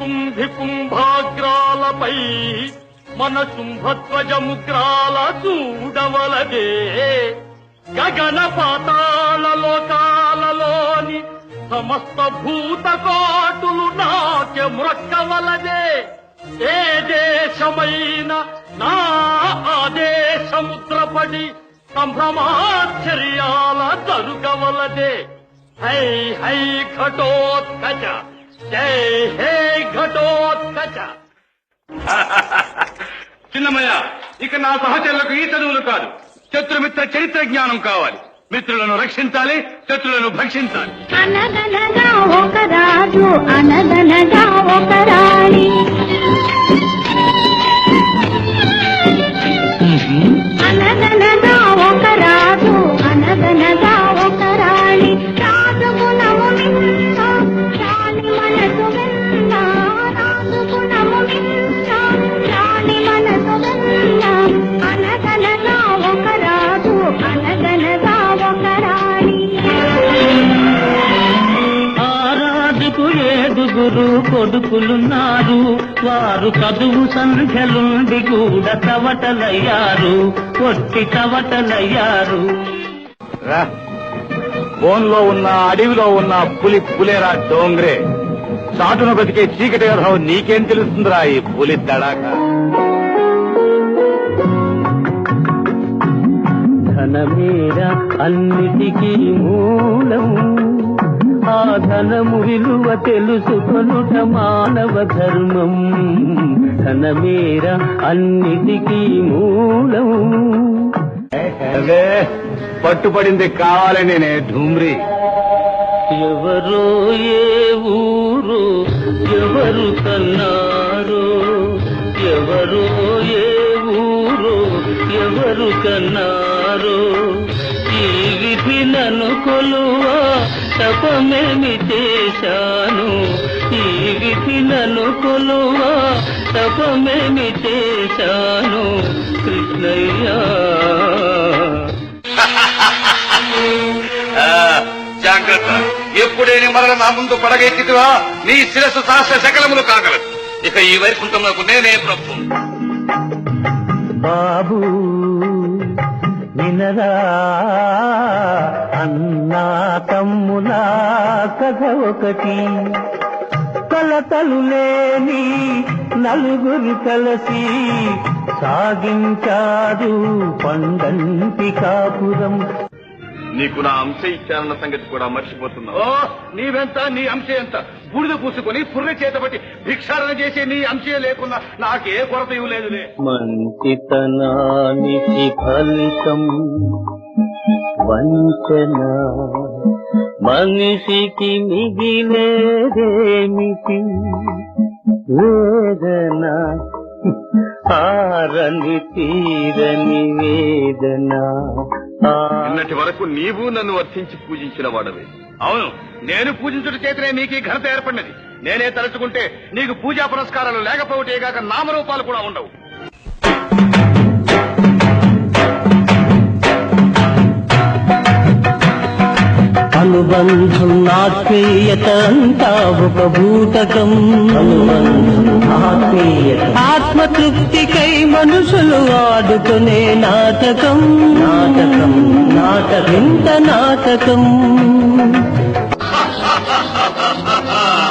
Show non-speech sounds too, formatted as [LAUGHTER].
కుంభి కుంభాగ్రాలపై మన కుంభధ్వజముగ్రాల చూడవలదే. గగన పాతాళ లోకాలలోని సమస్త భూత భూతకోటులు నాట్య మ్రొక్కవలదే. ఏ దేశమైన నా ఆదేశముద్రపడి సంభ్రమాశ్చర్యాల జరుగవలదే హై హై ఘటోత్కచ జై హే ఘటోత్కచ చిన్నమయ్య ఇక నా సహచరులకు ఈ చదువులు కాదు. శత్రుమిత్ర చరిత్ర జ్ఞానం కావాలి. మిత్రులను రక్షించాలి శత్రులను భక్షించాలి. అనగనగా ఒక రాజు అనగనగా ఒక రాజు. ఏడుగురు కొడుకులున్నారు. వారు చదువు సంఖ్యలుండి కూడా చవటలయ్యారు. కొట్టి చవటలయ్యారు. బోన్లో ఉన్న అడవిలో ఉన్న పులి పులేరా డోంగ్రే. చాటును బతికే చీకటి వ్యవహారం నీకేం తెలుస్తుందిరా ఈ పులి దడాక ధనమేర అన్నిటికీ మూలం. ఆ ధనము విలువ తెలుసుకొనుట మానవ ధర్మం. ధనమేర అన్నిటికీ మూలం. అదే పట్టుపడింది కావాలని నే ఢూమ్రి. ఎవరో ఏ ఊరు ఎవరు కన్నారు ఎవరో ఏ ఊరు ఎవరు కన్నారు ఈ విధి నన్ను కొలువా తపమేమి చేశాను ఈ విధి నన్ను కొలువా? తపమేమి చేశాను కృష్ణయ్య జాగ్రత్త. ఎప్పుడేని మరల నా ముందు పడగెత్తివా నీ శిరస్సు సహస్ర శకలములు కాగలదు ఇక ఈ వైకుంఠములకు నేనే ప్రభు. బాబు వినరా? అన్నా తమ్ములా కథ ఒకటి. కలతలు లేని నలుగురు కలిసి సాగించారు పండంటి కాపురం. నీకు నా అంశ ఇచ్చారన్న సంగతి కూడా మర్చిపోతున్నా ఓ నీవెంత నీ అంశ ఎంత? బూడిద పూసుకొని పుర్రె చేతబట్టి భిక్షారణ చేసే నీ అంశే లేకున్నా నాకే కొరత ఇవ్వలేదులే. మంచితనానికి ఫలితం వంచన. మనిషికి మిగిలేదేమిటి? వేదన. ఆరని తీరని వేదన. నిన్నటి వరకు నీవు నన్ను వర్తించి పూజించిన వాడవే. అవును నేను పూజించుట చేతనే నీకు ఈ ఘనత ఏర్పడినది. నేనే తలుచుకుంటే నీకు పూజా పురస్కారాలు లేకపోవటేగాక నామరూపాలు కూడా ఉండవు. అనుబంధం ఆత్మీయత అంతా ఒక భూతకం. ఆత్మతృప్తికై మనుషులు ఆడుకునే నాటకం. నాటకం నాటకం. ఇంత నాటకం. [LAUGHS]